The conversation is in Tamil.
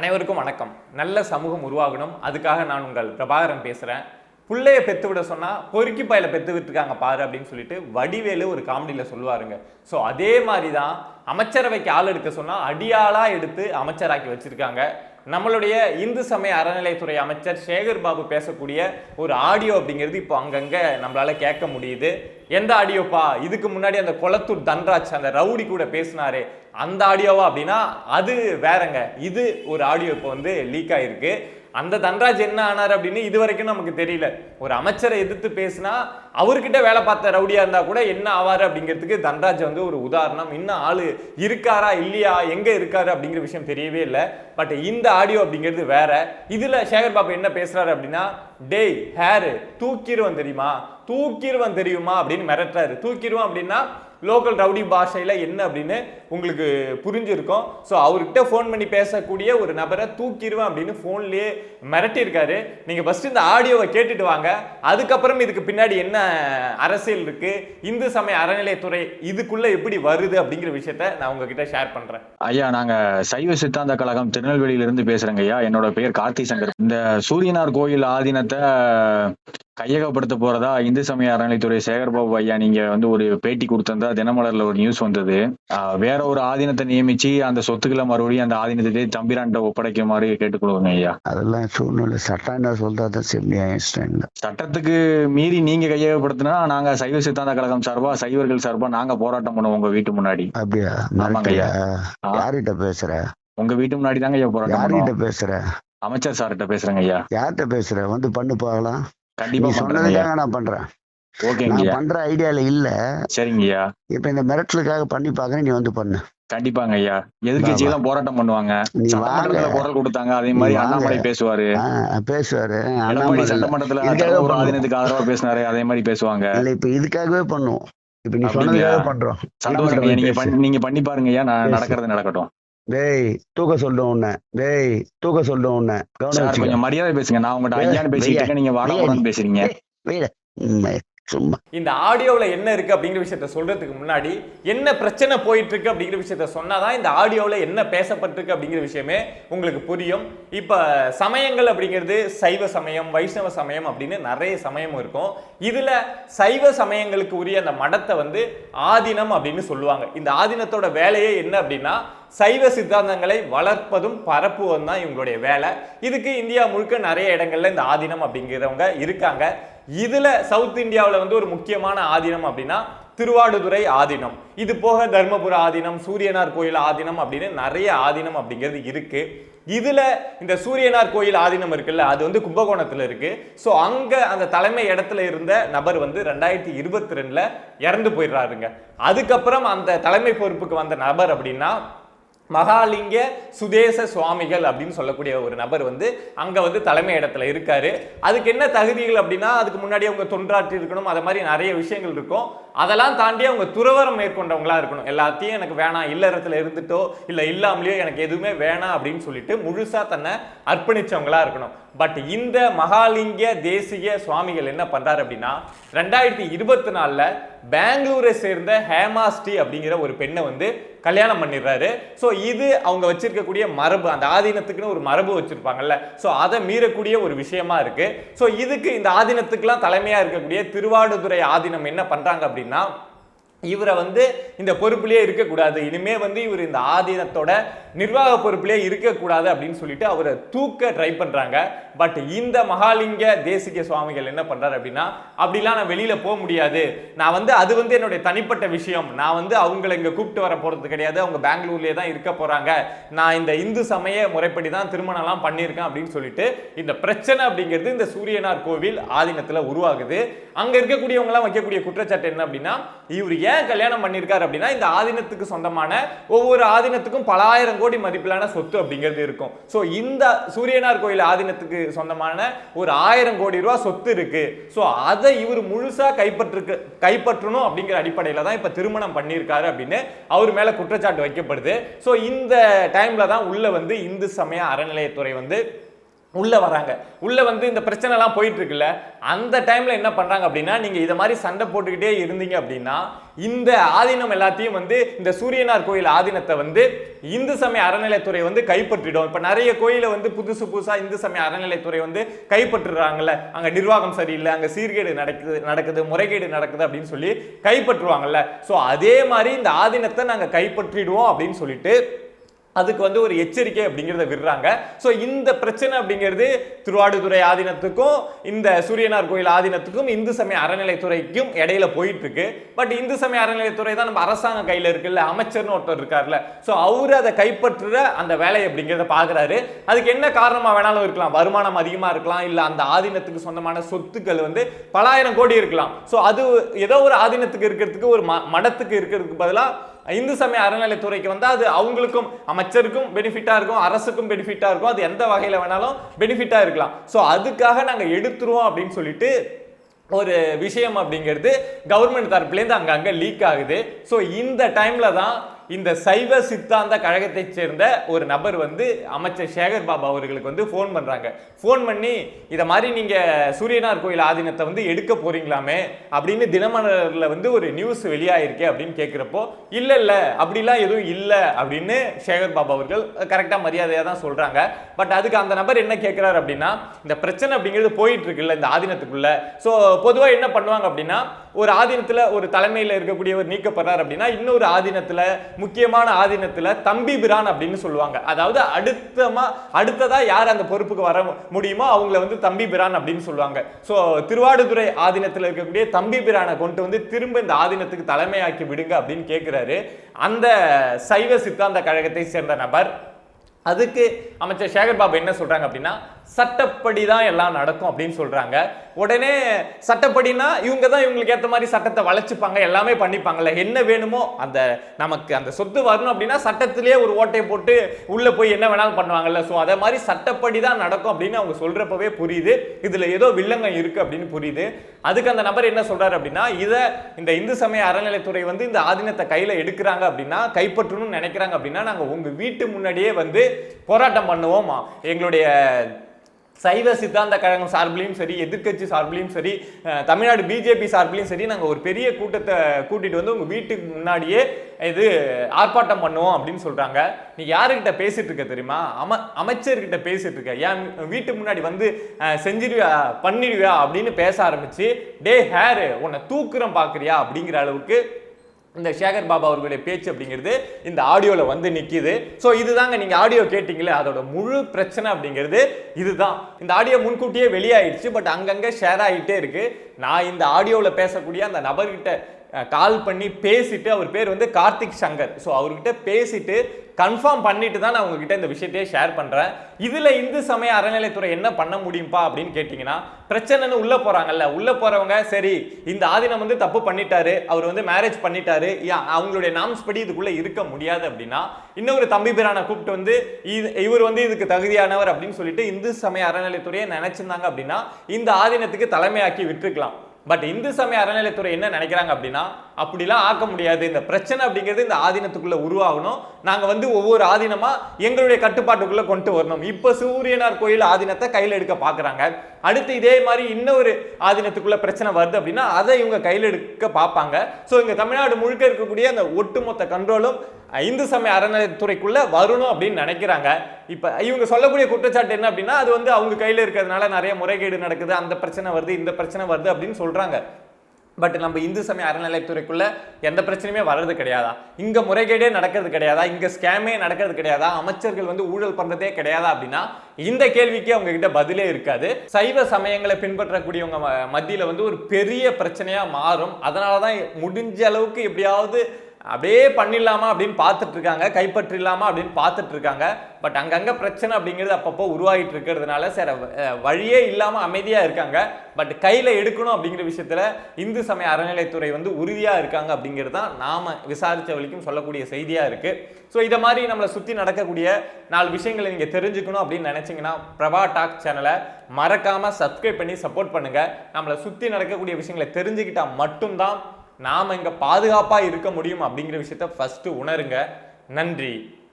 அனைவருக்கும் வணக்கம். நல்ல சமூகம் உருவாகணும். அதுக்காக நான் உங்கள் பிரபாகரன் பேசுகிறேன் பிள்ளையை பெற்று விட சொன்னால் பொறுக்கி பையில பெற்று விட்டுருக்காங்க பாரு அப்படின்னு சொல்லிட்டு வடிவேலு ஒரு காமெடியில் சொல்லுவாருங்க. ஸோ அதே மாதிரி தான் அமைச்சரவைக்கு ஆள் எடுக்க சொன்னால் அடியாளாக எடுத்து அமைச்சராக்கி வச்சுருக்காங்க. நம்மளுடைய இந்து சமய அறநிலைத்துறை அமைச்சர் சேகர் பாபு பேசக்கூடிய ஒரு ஆடியோ அப்படிங்கிறது இப்போ அங்கங்கே நம்மளால் கேட்க முடியுது. எந்த ஆடியோப்பா? இதுக்கு முன்னாடி அந்த கொளத்தூர் தன்ராஜ் அந்த ரவுடி கூட பேசினாரே. அந்த ஆடியோவா அப்படின்னா அது வேறங்க. இது ஒரு ஆடியோ இப்போ வந்து லீக் ஆயிருக்கு. அந்த தன்ராஜ் என்ன ஆனார் அப்படின்னு இது வரைக்கும் நமக்கு தெரியல. ஒரு அமைச்சரை எதிர்த்து பேசினா அவர்கிட்ட வேலை பார்த்த ரவுடியா இருந்தா கூட என்ன ஆவார் அப்படிங்கிறதுக்கு தன்ராஜ் வந்து ஒரு உதாரணம். இன்னும் ஆளு இருக்காரா இல்லையா? எங்க இருக்காரு அப்படிங்கிற விஷயம் தெரியவே இல்லை. பட் இந்த ஆடியோ அப்படிங்கிறது வேற. இதுல சேகர் பாபு என்ன பேசுறாரு அப்படின்னா டேய் ஹேரு தூக்கிடுவன் தெரியுமா? தூக்கிடுவன் தெரியுமா? அப்படின்னு மிரட்டுறாரு. தூக்கிடுவான் அப்படின்னா லோக்கல் ரவுடி பாஷையில் என்ன அப்படின்னு உங்களுக்கு புரிஞ்சிருக்கும். ஸோ அவர்கிட்ட ஃபோன் பண்ணி பேசக்கூடிய ஒரு நபரை தூக்கிடுவேன் அப்படின்னு ஃபோன்லேயே மிரட்டியிருக்காரு. நீங்கள் ஃபஸ்ட்டு இந்த ஆடியோவை கேட்டுட்டு வாங்க. அதுக்கப்புறம் இதுக்கு பின்னாடி என்ன அரசியல் இருக்கு? இந்து சமய அறநிலையத்துறை இதுக்குள்ளே எப்படி வருது அப்படிங்கிற விஷயத்த நான் உங்ககிட்ட ஷேர் பண்ணுறேன் ஐயா நாங்கள் சைவ சித்தாந்த கழகம் திருநெல்வேலியில இருந்து ஐயா. என்னோட பேர் கார்த்தி சங்கர். இந்த சூரியனார் கோயில் ஆதீனத்தை கையகப்படுத்த போறதா இந்து சமய அறநிலைத்துறை சேகர்பாபு ஐயா நீங்க வந்து ஒரு பேட்டி கொடுத்திருந்தா தினமலர்ல ஒரு நியூஸ் வந்தது. வேற ஒரு ஆதீனத்தை நியமிச்சு அந்த சொத்துக்களை மறுபடியும் அந்த ஆதீனத்திலே தம்பிரான்ட்ட ஒப்படைக்குமாறு கேட்டுக்கொள்ளுங்க ஐயா. அதெல்லாம் சூழ்நிலை சட்டம் என்ன சொல்றா தான் செம்மியாக இஷ்டம் இல்லை. சட்டத்துக்கு மீறி நீங்க கையகப்படுத்தினா நாங்க சைவ சித்தாந்த கழகம் சார்பா சைவர்கள் சார்பா நாங்க போராட்டம் பண்ணுவோம் உங்க வீட்டு முன்னாடி. அப்படியா? ஆமாங்க ஐயா. யார்கிட்ட பேசுற? உங்க வீட்டு முன்னாடி தாங்க ஐயா போராட்டம் யார்கிட்ட பேசுற? அமைச்சர் சார்கிட்ட பேசுறேங்க ஐயா. யார்கிட்ட பேசுற? வந்து பண்ணு பார்க்கலாம். நீ கண்டிப்பா சொன்னதுக்காக நான் பண்றேன். ஓகேங்க நான் பண்ற ஐடியால இல்ல. சரிங்க ஐயா. இப்ப இந்த மிரட்டலுக்காக பண்ணி பாக்குறேன் நீ வந்து பண்ணு. கண்டிப்பாங்க ஐயா. எதிர்கட்சி எல்லாம் போராட்டம் பண்ணுவாங்க? சட்டமன்றத்துல குரல் கொடுத்தாங்க அதே மாதிரி. அண்ணாமலை பேசுவாரு. பேசுவாரு. அண்ணாமலை. சட்டமன்றத்துல பண்ணுவோம். ஆதீனத்துக்கு ஆதரவா பேசினாரு அதே மாதிரி பேசுவாங்க. இல்ல இப்ப இதுக்காகவே பண்ணுவோம். இப்ப நீ? சொன்னதுக்காக பண்றோம். சந்தோஷம் நீங்க நீங்க பண்ணி பாருங்க ஐயா. நான். நடக்கிறது நடக்கட்டும். டேய் தூக்க சொல்றோம் உன்னை. டேய் தூக்க சொல்றோம் உன்னை. கவனம் கொஞ்சம் மரியாதை பேசுங்க. நான் உங்கள்ட்ட ஐயான்னு இருக்கேன். நீங்க வாடான்னு பேசுறீங்க. சும்மா. இந்த ஆடியோவில் என்ன இருக்கு அப்படிங்கிற விஷயத்த சொல்றதுக்கு முன்னாடி என்ன பிரச்சனை போயிட்டு இருக்கு அப்படிங்கிற விஷயத்த சொன்னாதான் இந்த ஆடியோவில் என்ன பேசப்பட்டிருக்கு அப்படிங்கிற விஷயமே உங்களுக்கு புரியும். இப்போ சமயங்கள் அப்படிங்கிறது சைவ சமயம் வைஷ்ணவ சமயம் அப்படின்னு நிறைய சமயம் இருக்கும். இதுல சைவ சமயங்களுக்கு உரிய அந்த மடத்தை வந்து ஆதீனம் அப்படின்னு சொல்லுவாங்க. இந்த ஆதீனத்தோட வேலையே என்ன அப்படின்னா சைவ சித்தாந்தங்களை வளர்ப்பதும் பரப்புவதும் தான் இவங்களுடைய வேலை. இதுக்கு இந்தியா முழுக்க நிறைய இடங்கள்ல இந்த ஆதீனம் அப்படிங்கிறவங்க இருக்காங்க. இதுல சவுத் இந்தியாவில் வந்து ஒரு முக்கியமான ஆதீனம் அப்படின்னா திருவாடுதுறை ஆதீனம். இது போக தர்மபுர ஆதீனம் சூரியனார் கோயில் ஆதீனம் அப்படின்னு நிறைய ஆதீனம் அப்படிங்கிறது இருக்கு. இதுல இந்த சூரியனார் கோயில் ஆதீனம் இருக்குல்ல அது வந்து கும்பகோணத்துல இருக்கு. ஸோ அங்க அந்த தலைமை இடத்துல இருந்த நபர் வந்து ரெண்டாயிரத்தி இருபத்தி ரெண்டுல இறந்து போயிடுறாருங்க. அதுக்கப்புறம் அந்த தலைமை பொறுப்புக்கு வந்த நபர் அப்படின்னா மகாலிங்க சுதேச சுவாமிகள் அப்படின்னு சொல்லக்கூடிய ஒரு நபர் வந்து அங்கே வந்து தலைமை இடத்துல இருக்காரு. அதுக்கு என்ன தகுதிகள் அப்படின்னா அதுக்கு முன்னாடி அவங்க தொண்டாற்றி இருக்கணும். அது மாதிரி நிறைய விஷயங்கள் இருக்கும். அதெல்லாம் தாண்டி அவங்க துறவரம் மேற்கொண்டவங்களா இருக்கணும். எல்லாத்தையும் எனக்கு வேணாம் இல்லறத்துல இருந்துட்டோ இல்ல இல்லாமலேயோ எனக்கு எதுவுமே வேணாம் அப்படின்னு சொல்லிட்டு முழுசா தன்னை அர்ப்பணிச்சவங்களா இருக்கணும். பட் இந்த மகாலிங்க தேசிய சுவாமிகள் என்ன பண்றாரு அப்படின்னா ரெண்டாயிரத்தி இருபத்தி நாலுல பெங்களூரை சேர்ந்த ஹேமாஸ்டி அப்படிங்கிற ஒரு பெண்ணை வந்து கல்யாணம் பண்ணிடுறாரு. ஸோ இது அவங்க வச்சிருக்கக்கூடிய மரபு அந்த ஆதீனத்துக்குன்னு ஒரு மரபு வச்சிருப்பாங்கல்ல. ஸோ அதை மீறக்கூடிய ஒரு விஷயமா இருக்கு. ஸோ இதுக்கு இந்த ஆதீனத்துக்குலாம் தலைமையா இருக்கக்கூடிய திருவாடுதுறை ஆதீனம் என்ன பண்றாங்க அப்படின்னு அப்படின்னா இவரை வந்து இந்த பொறுப்புலேயே இருக்கக்கூடாது. இனிமே வந்து இவர் இந்த ஆதீனத்தோட நிர்வாக பொறுப்புலேயே இருக்கக்கூடாது அப்படின்னு சொல்லிட்டு அவரை தூக்க ட்ரை பண்ணுறாங்க பட் இந்த மகாலிங்க தேசிக சுவாமிகள் என்ன பண்ணுறாரு அப்படின்னா அப்படிலாம் நான் வெளியில் போக முடியாது. நான் வந்து அது வந்து என்னுடைய தனிப்பட்ட விஷயம். நான் வந்து அவங்கள இங்கே கூப்பிட்டு வர போகிறது கிடையாது. அவங்க பெங்களூர்லேயே தான் இருக்க போகிறாங்க நான் இந்த இந்து சமய முறைப்படி தான் திருமணம்லாம் பண்ணியிருக்கேன் அப்படின்னு சொல்லிட்டு இந்த பிரச்சனை அப்படிங்கிறது இந்த சூரியனார் கோவில் ஆதீனத்தில் உருவாகுது. அங்கே இருக்கக்கூடியவங்களாம் வைக்கக்கூடிய குற்றச்சாட்டு என்ன அப்படின்னா இவர் ஏன் கல்யாணம் பண்ணியிருக்காரு அப்படின்னா இந்த ஆதீனத்துக்கு சொந்தமான ஒவ்வொரு ஆதீனத்துக்கும் பல ஆயிரம் கோடி மதிப்பிலான சொத்து அப்படிங்கிறது இருக்கும். ஸோ இந்த சூரியனார் கோயில் ஆதீனத்துக்கு சொந்தமான ஒரு ஆயிரம் கோடி ரூபா சொத்து இருக்கு. ஸோ அதை இவர் முழுசாக கைப்பற்றுக்கு கைப்பற்றணும் அப்படிங்கிற அடிப்படையில் தான் இப்போ திருமணம் பண்ணியிருக்காரு அப்படின்னு அவர் மேலே குற்றச்சாட்டு வைக்கப்படுது. ஸோ இந்த டைமில் தான் உள்ளே வந்து இந்து சமய அறநிலையத்துறை வந்து உள்ளே வராங்க. உள்ளே வந்து இந்த பிரச்சனைலாம் போயிட்டுருக்குல்ல அந்த டைமில் என்ன பண்ணுறாங்க அப்படின்னா நீங்கள் இதை மாதிரி சண்டை போட்டுக்கிட்டே இருந்தீங்க அப்படின்னா இந்த ஆதீனம் எல்லாத்தையும் வந்து இந்த சூரியனார் கோயில் ஆதீனத்தை வந்து இந்து சமய அறநிலைத்துறை வந்து கைப்பற்றிடும். இப்போ நிறைய கோயிலை வந்து புதுசு புதுசாக இந்து சமய அறநிலைத்துறை வந்து கைப்பற்றுறாங்கல்ல. அங்கே நிர்வாகம் சரியில்லை அங்கே சீர்கேடு நடக்குது நடக்குது முறைகேடு நடக்குது அப்படின்னு சொல்லி கைப்பற்றுவாங்கல்ல. ஸோ அதே மாதிரி இந்த ஆதீனத்தை நாங்கள் கைப்பற்றிடுவோம் அப்படின்னு சொல்லிட்டு அதுக்கு வந்து ஒரு எச்சரிக்கை அப்படிங்கிறத விடுறாங்க. ஸோ இந்த பிரச்சனை அப்படிங்கிறது திருவாடுதுறை ஆதீனத்துக்கும் இந்த சூரியனார் கோயில் ஆதீனத்துக்கும் இந்து சமய அறநிலைத்துறைக்கும் இடையில போயிட்டு இருக்கு பட் இந்து சமய அறநிலைத்துறை தான் நம்ம அரசாங்க கையில் இருக்குல்ல? அமைச்சர்னு ஒருத்தர் இருக்கார்ல ஸோ அவர் அதை கைப்பற்றுற அந்த வேலை அப்படிங்கிறத பார்க்குறாரு. அதுக்கு என்ன காரணமாக வேணாலும் இருக்கலாம். வருமானம் அதிகமாக இருக்கலாம். இல்லை அந்த ஆதீனத்துக்கு சொந்தமான சொத்துக்கள் வந்து பலாயிரம் கோடி இருக்கலாம். ஸோ அது ஏதோ ஒரு ஆதீனத்துக்கு இருக்கிறதுக்கு ஒரு ம- மடத்துக்கு இருக்கிறதுக்கு பதிலாக இந்து சமய அறநிலைத்துறைக்கு வந்து அது அவங்களுக்கும் அமைச்சருக்கும் பெனிஃபிட்டாக இருக்கும் அரசுக்கும் பெனிஃபிட்டாக இருக்கும். அது எந்த வகையில் வேணாலும் பெனிஃபிட்டாக இருக்கலாம். ஸோ அதுக்காக நாங்கள் எடுத்துருவோம் அப்படின்னு சொல்லிட்டு ஒரு விஷயம் அப்படிங்கிறது கவர்மெண்ட் தரப்புலேருந்து அங்கங்கே லீக் ஆகுது. ஸோ இந்த டைமில் தான் இந்த சைவ சித்தாந்த கழகத்தை சேர்ந்த ஒரு நபர் வந்து அமைச்சர் சேகர் பாபா அவர்களுக்கு வந்து ஃபோன் பண்ணுறாங்க ஃபோன் பண்ணி இதை மாதிரி நீங்கள் சூரியனார் கோயில் ஆதீனத்தை வந்து எடுக்க போகிறீங்களாமே அப்படின்னு தினமலரில் வந்து ஒரு நியூஸ் வெளியாயிருக்கு அப்படின்னு கேட்குறப்போ இல்லை இல்லை அப்படிலாம் எதுவும் இல்லை அப்படின்னு சேகர் பாபா அவர்கள் கரெக்டாக மரியாதையாக தான் சொல்கிறாங்க பட் அதுக்கு அந்த நபர் என்ன கேட்குறாரு அப்படின்னா இந்த பிரச்சனை அப்படிங்கிறது போயிட்டு இருக்குல்ல இந்த ஆதீனத்துக்குள்ளே. ஸோ பொதுவாக என்ன பண்ணுவாங்க அப்படின்னா ஒரு ஆதீனத்தில் ஒரு தலைமையில் இருக்கக்கூடியவர் நீக்கப்படுறார் அப்படின்னா இன்னொரு ஆதீனத்தில் முக்கியமான ஆதீனத்தில் தம்பி பிரான் அப்படின்னு சொல்லுவாங்க. அதாவது அடுத்தமா அடுத்ததா யார் அந்த பொறுப்புக்கு வர முடியுமோ அவங்கள வந்து தம்பி பிரான் அப்படின்னு சொல்லுவாங்க. ஸோ திருவாடுதுறை ஆதீனத்தில் இருக்கக்கூடிய தம்பி பிரானை கொண்டு வந்து திரும்ப இந்த ஆதீனத்துக்கு தலைமையாக்கி விடுங்க அப்படின்னு கேட்குறாரு அந்த சைவ சித்தாந்த கழகத்தை சேர்ந்த நபர். அதுக்கு அமைச்சர் சேகர் பாபு என்ன சொல்றாங்க அப்படின்னா சட்டப்படி தான் எல்லாம் நடக்கும் அப்படின்னு சொல்கிறாங்க உடனே சட்டப்படினா இவங்க தான் இவங்களுக்கு ஏற்ற மாதிரி சட்டத்தை வளைச்சிப்பாங்க எல்லாமே பண்ணிப்பாங்கல்ல. என்ன வேணுமோ அந்த நமக்கு அந்த சொத்து வரணும் அப்படின்னா சட்டத்திலேயே ஒரு ஓட்டை போட்டு உள்ளே போய் என்ன வேணாலும் பண்ணுவாங்கல்ல. ஸோ அதே மாதிரி சட்டப்படி தான் நடக்கும் அப்படின்னு அவங்க சொல்கிறப்பவே புரியுது. இதில் ஏதோ வில்லங்கம் இருக்குது அப்படின்னு புரியுது. அதுக்கு அந்த நபர் என்ன சொல்கிறார் அப்படின்னா இதை இந்த இந்து சமய அறநிலைத்துறை வந்து இந்த ஆதீனத்தை கையில் எடுக்கிறாங்க அப்படின்னா கைப்பற்றணும்னு நினைக்கிறாங்க அப்படின்னா நாங்கள் உங்கள் வீட்டு முன்னாடியே வந்து போராட்டம் பண்ணுவோம்? எங்களுடைய சைவ சித்தாந்த கழகம் சார்பிலையும் சரி எதிர்க்கட்சி சார்பிலையும் சரி தமிழ்நாடு பிஜேபி சார்பிலையும் சரி நாங்கள் ஒரு பெரிய கூட்டத்தை கூட்டிட்டு வந்து உங்க வீட்டுக்கு முன்னாடியே இது ஆர்ப்பாட்டம் பண்ணுவோம் அப்படின்னு சொல்றாங்க. நீ யாருக்கிட்ட பேசிட்டு இருக்க தெரியுமா? அம அமைச்சர்கிட்ட பேசிட்டு இருக்க. ஏன் வீட்டு முன்னாடி வந்து செஞ்சிருவியா பண்ணிடுவியா அப்படின்னு பேச ஆரம்பிச்சு டே ஹேரு உன்னை தூக்குறம் பாக்குறியா? அப்படிங்கிற அளவுக்கு இந்த சேகர் பாபா அவர்களுடைய பேச்சு அப்படிங்கிறது இந்த ஆடியோவில் வந்து நிற்கிது ஸோ இதுதாங்க நீங்கள் ஆடியோ கேட்டிங்களே அதோட முழு பிரச்சனை அப்படிங்கிறது இதுதான். இந்த ஆடியோ முன்கூட்டியே வெளியாயிடுச்சு பட் அங்கங்கே ஷேர் ஆகிட்டே இருக்குது நான் இந்த ஆடியோவில் பேசக்கூடிய அந்த நபர்கிட்ட கால் பண்ணி பேசிட்டு அவர் பேர் வந்து கார்த்திக் சங்கர். ஸோ அவர்கிட்ட பேசிட்டு கன்ஃபார்ம் பண்ணிட்டு தான் நான் உங்ககிட்ட இந்த விஷயத்தையே ஷேர் பண்ணுறேன் இதில் இந்து சமய அறநிலைத்துறை என்ன பண்ண முடியும்பா அப்படின்னு கேட்டிங்கன்னா பிரச்சனைன்னு உள்ளே போகிறாங்கல்ல உள்ளே போகிறவங்க சரி இந்த ஆதீனம் வந்து தப்பு பண்ணிட்டாரு அவர் வந்து மேரேஜ் பண்ணிட்டாரு யா- அவங்களுடைய நாம்ஸ் படி இதுக்குள்ளே இருக்க முடியாது அப்படின்னா இன்னொரு தம்பி பிரானை கூப்பிட்டு வந்து இது- இவர் வந்து இதுக்கு தகுதியானவர் அப்படின்னு சொல்லிட்டு இந்து சமய அறநிலைத்துறையை நினச்சிருந்தாங்க அப்படின்னா இந்த ஆதீனத்துக்கு தலைமையாக்கி விட்டுருக்கலாம். பட் இந்து சமய அறநிலைத்துறை என்ன நினைக்கிறாங்க அப்படின்னா அப்படிலாம் ஆக்க முடியாது. இந்த பிரச்சனை அப்படிங்கிறது இந்த ஆதீனத்துக்குள்ள உருவாகணும். நாங்கள் வந்து ஒவ்வொரு ஆதீனமாக எங்களுடைய கட்டுப்பாட்டுக்குள்ளே கொண்டு வரணும். இப்போ சூரியனார் கோயில் ஆதீனத்தை கையில் எடுக்க பார்க்குறாங்க அடுத்து இதே மாதிரி இன்னொரு ஆதீனத்துக்குள்ளே பிரச்சனை வருது அப்படின்னா அதை இவங்க கையில் எடுக்க பார்ப்பாங்க ஸோ இங்கே தமிழ்நாடு முழுக்க இருக்கக்கூடிய அந்த ஒட்டுமொத்த கண்ட்ரோலும் இந்து சமய அறநிலையத்துறைக்குள்ளே வரணும் அப்படின்னு நினைக்கிறாங்க. இப்போ இவங்க சொல்லக்கூடிய குற்றச்சாட்டு என்ன அப்படின்னா அது வந்து அவங்க கையில் இருக்கிறதுனால நிறைய முறைகேடு நடக்குது அந்த பிரச்சனை வருது இந்த பிரச்சனை வருது அப்படின்னு சொல்கிறாங்க பட் நம்ம இந்து சமய அறநிலையத்துறைக்குள்ளே எந்த பிரச்சனையுமே வர்றது கிடையாதா? இங்கே முறைகேடே நடக்கிறது கிடையாதா? இங்கே ஸ்கேமே நடக்கிறது கிடையாதா? அமைச்சர்கள் வந்து ஊழல் பண்ணுறதே கிடையாதா அப்படின்னா இந்த கேள்விக்கு அவங்க கிட்ட பதிலே இருக்காது. சைவ சமயங்களை பின்பற்றக்கூடியவங்க ம- வந்து ஒரு பெரிய பிரச்சனையாக மாறும். அதனாலதான் முடிஞ்ச அளவுக்கு எப்படியாவது அப்படியே பண்ணிடலாமா அப்படின்னு பார்த்துட்டு இருக்காங்க கைப்பற்றிடலாமா அப்படின்னு பார்த்துட்டு இருக்காங்க பட் அங்கங்கே பிரச்சனை அப்படிங்கிறது அப்பப்போ உருவாகிட்டு இருக்கிறதுனால சரி வழியே இல்லாமல் அமைதியாக இருக்காங்க. பட் கையில் எடுக்கணும் அப்படிங்கிற விஷயத்தில் இந்து சமய அறநிலைத்துறை வந்து உறுதியாக இருக்காங்க அப்படிங்கிறது தான் நாம விசாரித்த வரைக்கும் சொல்லக்கூடிய செய்தியாக இருக்குது ஸோ இதை மாதிரி நம்மளை சுற்றி நடக்கக்கூடிய நாலு விஷயங்களை நீங்கள் தெரிஞ்சுக்கணும் அப்படின்னு நினச்சிங்கன்னா பிரபா டாக் சேனலை மறக்காமல் சப்ஸ்கிரைப் பண்ணி சப்போர்ட் பண்ணுங்கள் நம்மளை சுற்றி நடக்கக்கூடிய விஷயங்களை தெரிஞ்சுக்கிட்டால் மட்டும்தான் நாம் இங்கே பாதுகாப்பாக இருக்க முடியும் அப்படிங்கிற விஷயத்த ஃபஸ்ட்டு உணருங்க. நன்றி.